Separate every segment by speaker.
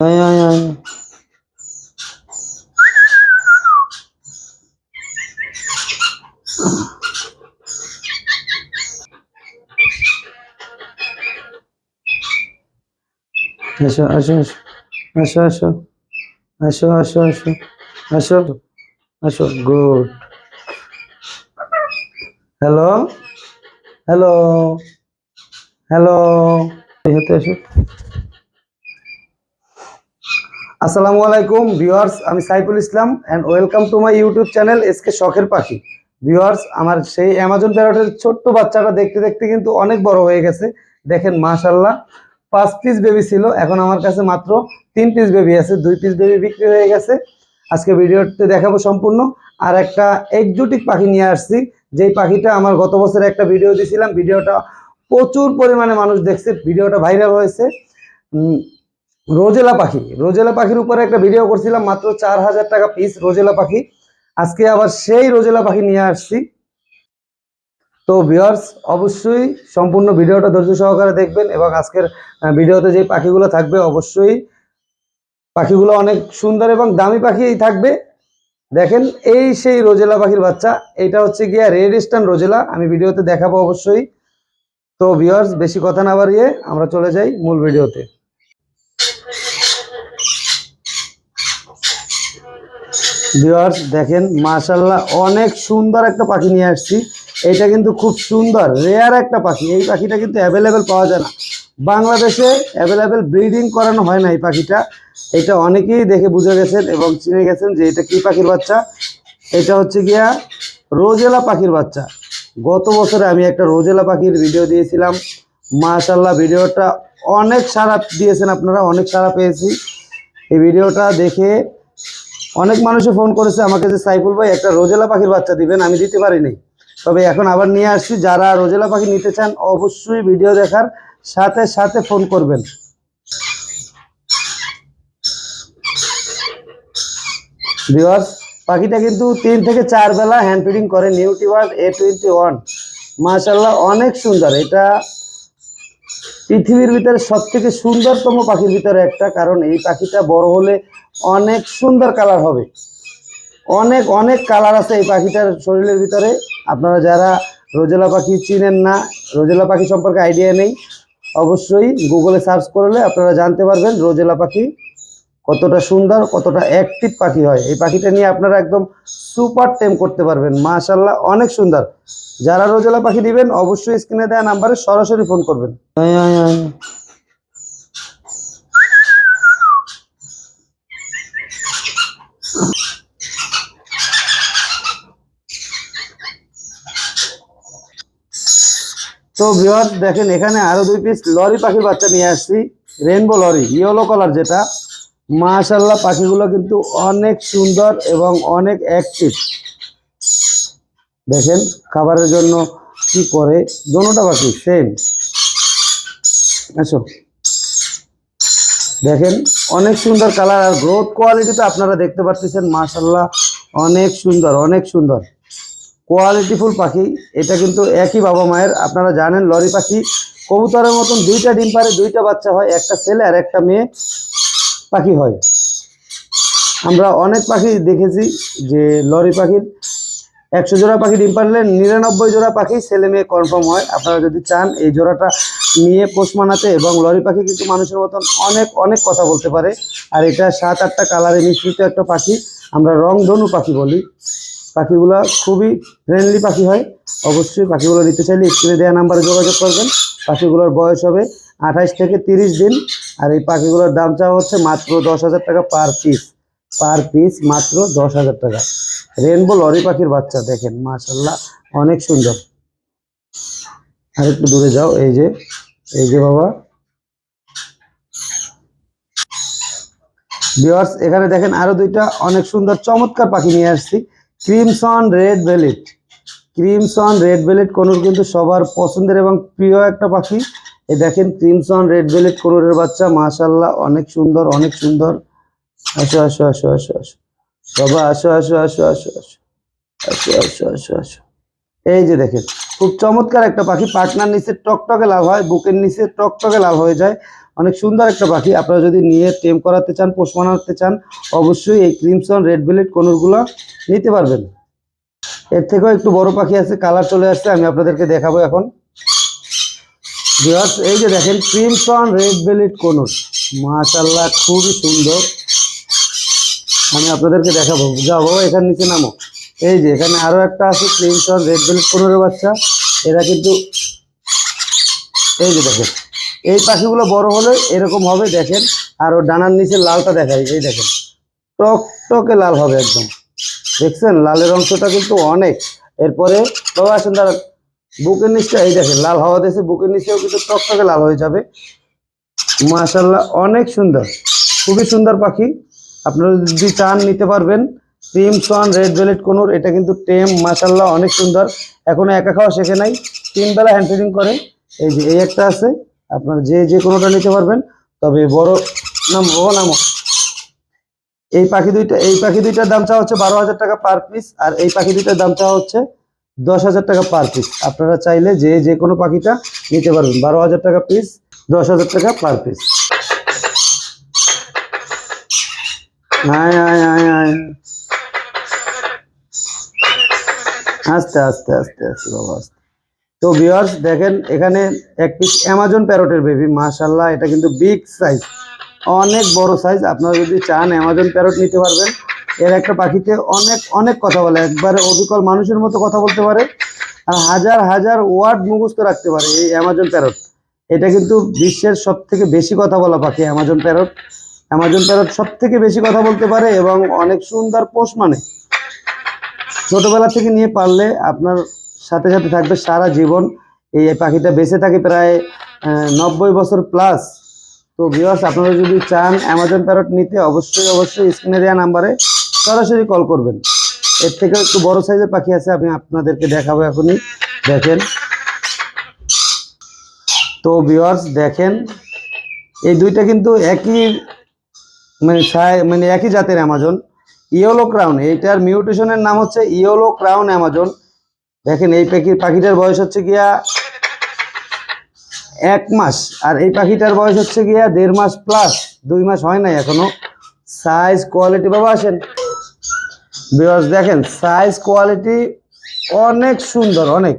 Speaker 1: Ay, ay, ay. Aşağı aşağı aşağı. Aşağı aşağı. Aşağı aşağı aşağı. Aşağı. Aşağı. Good. Hello? Hello? Hello? Hello? আসসালামু আলাইকুম, viewers, আমি Saiful Islam and welcome to my YouTube channel SK Shokher Pakhi. Viewers, আমার সেই Amazon প্যারটের ছোট্ট বাচ্চাটা দেখতে দেখতে কিন্তু অনেক বড় হয়ে গেছে। দেখেন মাশাল্লাহ পাঁচ পিস বেবি ছিল, এখন আমার কাছে মাত্র তিন পিস বেবি আছে, দুই পিস বেবি বিক্রি হয়ে গেছে। আজকে ভিডিওতে দেখাবো সম্পূর্ণ। আর একটা এক্সোটিক পাখি নিয়ে আসছি, যেই পাখিটা আমার গত বছরে একটা ভিডিও দিয়েছিলাম ভিডিওটা প্রচুর পরিমাণে মানুষ দেখছে, ভিডিওটা ভাইরাল হয়েছে। রোজেলা পাখি। রোজেলা পাখির উপরে একটা ভিডিও করছিলাম, মাত্র চার হাজার টাকা পিস রোজেলা পাখি। আজকে আবার সেই রোজেলা পাখি নিয়ে আসছি। তো ভিউয়ার্স অবশ্যই সম্পূর্ণ ভিডিওটা ধৈর্য সহকারে দেখবেন এবং আজকের ভিডিওতে যে পাখিগুলো থাকবে, অবশ্যই পাখিগুলো অনেক সুন্দর এবং দামি পাখি থাকবে। দেখেন, এই সেই রোজেলা পাখির বাচ্চা। এটা হচ্ছে গিয়া রেড স্টান রোজেলা। আমি ভিডিওতে দেখাবো অবশ্যই। তো ভিউয়ার্স বেশি কথা না বাড়িয়ে আমরা চলে যাই মূল ভিডিওতে। ভিউয়ার্স দেখেন মাশাল্লাহ অনেক সুন্দর একটা পাখি নিয়ে আসছি। এটা কিন্তু খুব সুন্দর রেয়ার একটা পাখি। এই পাখিটা কিন্তু অ্যাভেলেবেল পাওয়া যায় না। বাংলাদেশে অ্যাভেলেবেল ব্রিডিং করানো হয় না এই পাখিটা। এটা অনেকেই দেখে বুঝে গেছেন এবং চিনে গেছেন যে এটা কি পাখির বাচ্চা। এটা হচ্ছে গিয়া রোজেলা পাখির বাচ্চা। গত বছরে আমি একটা রোজেলা পাখির ভিডিও দিয়েছিলাম। মাশাল্লাহ ভিডিওটা অনেক সারা দিয়েছেন আপনারা, অনেক সারা পেয়েছি। এই ভিডিওটা দেখে অনেক মানুষে ফোন করেছে আমাকে যে, সাইফুল ভাই, একটা রোজেলা পাখির বাচ্চা দিবেন, আমি দিতে পারিনি। তবে এখন আবার নিয়ে আসছি। যারা রোজেলা পাখি নিতে চান, অবশ্যই ভিডিও দেখার সাথে সাথে ফোন করবেন। ভিওয়ার্স পাখিটা কিন্তু তিন থেকে চার বেলা হ্যান্ড ফিডিং করে নিউ নিউটিওয়ার্ড এ টোয়েন্টি ওয়ান মাশাল্লাহ অনেক সুন্দর। এটা পৃথিবীর ভিতরে সব থেকে সুন্দরতম পাখির ভিতরে একটা, কারণ এই পাখিটা বড় হলে অনেক সুন্দর কালার হবে। অনেক অনেক কালার আছে এই পাখিটার শরীরের ভিতরে। আপনারা যারা রোজেলা পাখি চিনেন না, রোজেলা পাখি সম্পর্কে আইডিয়া নেই, অবশ্যই গুগলে সার্চ করলে আপনারা জানতে পারবেন রোজেলা পাখি কতটা সুন্দর, কতটা অ্যাক্টিভ পাখি হয়। এই পাখিটা নিয়ে আপনারা একদম সুপার টেম করতে পারবেন। মাশাল্লাহ অনেক সুন্দর। যারা রোজেলা পাখি দিবেন অবশ্যই স্ক্রিনে দেওয়া নাম্বারে সরাসরি ফোন করবেন। তো ভিওয়ার দেখেন এখানে আরও দুই পিস লরি পাখির বাচ্চা নিয়ে আসছি। রেনবো লরি ইয়েলো কালার যেটা। মাশাল্লাহ পাখিগুলো কিন্তু অনেক সুন্দর এবং অনেক অ্যাক্টিভ দেখেন, খাবারের জন্য কি করে? দোনোটা পাখি সেম আসো। দেখেন, অনেক সুন্দর কালার আর গ্রোথ কোয়ালিটি তো আপনারা দেখতে পাচ্ছেন মাশাল্লাহ অনেক সুন্দর অনেক সুন্দর। কোয়ালিটিফুল পাখি, এটা কিন্তু একই বাবা মায়ের, আপনারা জানেন, লরি পাখি, কবুতরের মতন দুইটা ডিম পারে, দুইটা বাচ্চা হয়, একটা ছেলে আর একটা মেয়ে পাখি হয়। আমরা অনেক পাখি দেখেছি যে লরি পাখির একশো জোড়া পাখি ডিম পারলে নিরানব্বই জোড়া পাখি ছেলে মেয়ে কনফার্ম হয়। আপনারা যদি চান এই জোড়াটা নিয়ে পোষ মানাতে এবং লরি পাখি কিন্তু মানুষের মতন অনেক অনেক কথা বলতে পারে। আর এটা সাত আটটা কালারে মিশ্রিত একটা পাখি, আমরা রংধনু পাখি বলি। পাখিগুলো খুবই ফ্রেন্ডলি পাখি হয়। অবশ্যই পাখিগুলো নিতে চাইলে স্ক্রিনে দেওয়া নাম্বারে যোগাযোগ করবেন। পাখিগুলোর বয়স হবে আঠাইশ থেকে তিরিশ দিন। আর এই পাখিগুলোর দাম চাওয়া হচ্ছে মাত্র দশ হাজার টাকা পার পিস পার পিস মাত্র দশ হাজার টাকা। রেনবো লরি পাখির বাচ্চা, দেখেন মাশাল্লাহ অনেক সুন্দর। আর একটু দূরে যাও, এই যে এই যে বাবা। ভিউয়ার্স এখানে দেখেন আরও দুইটা অনেক সুন্দর চমৎকার পাখি নিয়ে আসছি। Crimson red ভেলেট। ক্রিমসন রেড ভেলেট কোনোর কিন্তু সবার পছন্দের এবং প্রিয় একটা পাখি। এই দেখেন, ক্রিমসন রেড ভেলেট কোনোরের বাচ্চা মাশাল্লাহ অনেক সুন্দর অনেক সুন্দর। আসো আসো আসো আসো আসো। সবাই আসো আসো আসো আসো আসো। আসো আসো আসো আসো। এই যে দেখেন খুব চমৎকার একটা পাখি। পাটনার নিচে টকটকে লাল হয়, বুকের নিচে টকটকে লাল হয়ে যায়। অনেক সুন্দর একটা পাখি। আপনারা যদি নিয়ে টেম করাতে চান, পোষ বানাতে চান, অবশ্যই এই ক্রিমসন রেড বেলেট কোনোরগুলো নিতে পারবেন। এর থেকেও একটু বড় পাখি আছে, কালার চলে আসছে, আমি আপনাদেরকে দেখাবো এখন। এই যে দেখেন, ক্রিমসন রেড বেলেট কোনোর। মাশাল্লাহ খুবই সুন্দর। আমি আপনাদেরকে দেখাবো যাব এখানে নিচে নামো। এই যে এখানে আরও একটা আছে ক্রিমসন রেড বেলেট কোনোরের বাচ্চা। এরা কিন্তু এই যে দেখেন, এই পাখিগুলো বড় হলে এরকম হবে, দেখেন। আর ওর ডানার নিচে লালটা দেখাই, এই দেখেন। টকটকে লাল হবে একদম। দেখছেন? লালের অংশটা কিন্তু অনেক। এরপরে, বাবা, আসেন দাঁড়ান। বুকের নিচটা, এই দেখেন, লাল হওয়া দিয়েছে, বুকের নিচেও কিন্তু টকটকে লাল হয়ে যাবে। মাশাল্লাহ অনেক সুন্দর। খুবই সুন্দর পাখি। আপনারা যদি চান, নিতে পারবেন। ক্রিম সন রেড ভেলেট কোনোর, এটা কিন্তু টেম মাশাল্লাহ অনেক সুন্দর। এখনও একা খাওয়া শেখে নাই। তিন বেলা হ্যান্ড ফিডিং করে। এই যে, এই একটা আছে। আপনার যে যে কোনোটা নিতে পারবেন। তবে বড় নাম ও নামো এই পাখি দুইটা এই পাখি দুইটার দাম চাওয়া হচ্ছে বারো হাজার টাকা পার পিস আর এই পাখি দুইটার দাম চাওয়া হচ্ছে দশ হাজার টাকা পার পিস আপনারা চাইলে যে যে কোনো পাখিটা নিতে পারবেন। বারো হাজার টাকা পিস দশ হাজার টাকা পার পিস আয় আয় আয় আয়। আস্তে আস্তে আস্তে আস্তে বাবা, আস্তে। তো ভিউয়ার্স দেখেন, এখানে এক পিস অ্যামাজন প্যারোটের বেবি মাশাল্লাহ এটা কিন্তু বিগ সাইজ অনেক বড় সাইজ আপনারা যদি চান অ্যামাজন প্যারট নিতে পারবেন। এর একটা পাখিতে অনেক অনেক কথা বলে। একবারে অবিকল মানুষের মতো কথা বলতে পারে আর হাজার হাজার ওয়ার্ড মুখস্থ রাখতে পারে এই অ্যামাজন প্যারট এটা কিন্তু বিশ্বের সব থেকে বেশি কথা বলা পাখি অ্যামাজন প্যারট অ্যামাজন প্যারট সব থেকে বেশি কথা বলতে পারে এবং অনেক সুন্দর পোষ মানে। ছোটবেলা থেকে নিয়ে পারলে আপনার সাথে সাথে থাকবে সারা জীবন এই পাখিটা বেঁচে থাকে প্রায় নব্বই বছর প্লাস তো ভিউয়ার্স আপনারা যদি চান অ্যামাজন প্যারট নিতে, অবশ্যই অবশ্যই স্ক্রিনে দেওয়া নাম্বারে সরাসরি কল করবেন। এর থেকে একটু বড় সাইজের পাখি আছে, আমি আপনাদেরকে দেখাবো এখনই। দেখেন। তো ভিউয়ার্স দেখেন, এই দুইটা কিন্তু একই মানে মানে একই জাতের অ্যামাজন ইয়েলো ক্রাউন এইটার মিউটেশনের নাম হচ্ছে ইয়েলো ক্রাউন অ্যামাজন দেখেন, এই পাখি পাখিটার বয়স হচ্ছে গিয়া এক মাস, আর এই পাখিটার বয়স হচ্ছে গিয়া দেড় মাস প্লাস দুই মাস হয় নাই এখনও। সাইজ কোয়ালিটি বাবা, আসেন। বিকজ দেখেন সাইজ কোয়ালিটি অনেক সুন্দর, অনেক।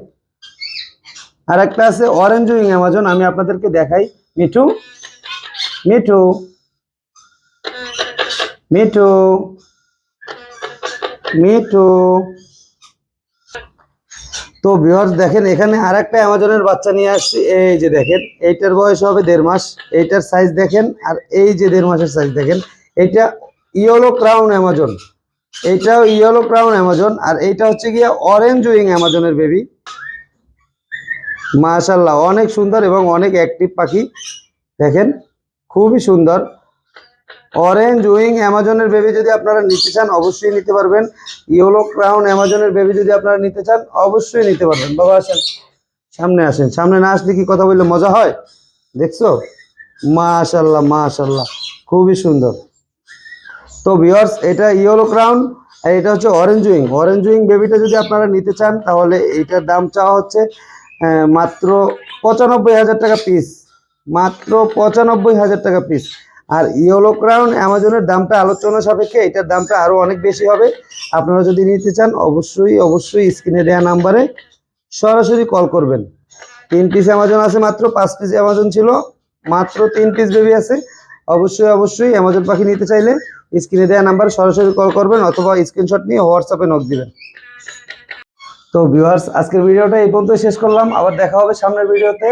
Speaker 1: আর একটা আছে অরেঞ্জ উইং অ্যামাজন আমি আপনাদেরকে দেখাই। মিঠু? মিঠু? মিঠু? মিঠু তো ভিউয়ার্স দেখেন, এখানে আর একটা অ্যামাজনের বাচ্চা নিয়ে আসছি। এই যে দেখেন, এইটার বয়স হবে দেড় মাস। এইটার সাইজ দেখেন, আর এই যে দেড় মাসের সাইজ দেখেন, এইটা ইয়েলো ক্রাউন অ্যামাজন এইটাও ইয়েলো ক্রাউন অ্যামাজন আর এইটা হচ্ছে গিয়ে অরেঞ্জ উইং অ্যামাজনের বেবি মাশাল্লাহ অনেক সুন্দর এবং অনেক অ্যাক্টিভ পাখি। দেখেন, খুবই সুন্দর। অরেঞ্জ উইং অ্যামাজনের বেবি যদি আপনারা নিতে চান, অবশ্যই নিতে পারবেন। ইয়েলো ক্রাউন অ্যামাজনের বেবি যদি আপনারা নিতে চান, অবশ্যই নিতে পারবেন। বাবা, আসেন। সামনে আসেন। সামনে না আসলে কি কথা বললে মজা হয়? দেখছ? মাশাল্লাহ মাশাল্লাহ খুবই সুন্দর। তো ভিওর্স এটা ইয়েলো ক্রাউন আর এটা হচ্ছে অরেঞ্জ উইং অরেঞ্জ উইং বেবিটা যদি আপনারা নিতে চান, তাহলে এইটার দাম চাওয়া হচ্ছে মাত্র পঁচানব্বই হাজার টাকা পিস মাত্র পঁচানব্বই হাজার টাকা পিস আর ইয়েলো ক্রাউন অ্যামাজনের দামটা আলোচনা সাপেক্ষে এটার দামটা আরও অনেক বেশি হবে। আপনারা যদি নিতে চান, অবশ্যই অবশ্যই স্ক্রিনে দেওয়া নাম্বারে সরাসরি কল করবেন। তিন পিস অ্যামাজন আছে, মাত্র পাঁচ পিস অ্যামাজন ছিল, মাত্র তিন পিস বেবি আছে। অবশ্যই অবশ্যই অ্যামাজন পাখি নিতে চাইলে স্ক্রিনে দেওয়া নাম্বারে সরাসরি কল করবেন অথবা স্ক্রিনশট নিয়ে হোয়াটসঅ্যাপে নক দিবেন। তো ভিউয়ার্স আজকের ভিডিওটা এই পর্যন্ত শেষ করলাম। আবার দেখা হবে সামনের ভিডিওতে।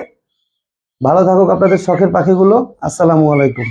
Speaker 1: ভালো থাকুক আপনাদের শখের পাখিগুলো। আসসালামু আলাইকুম।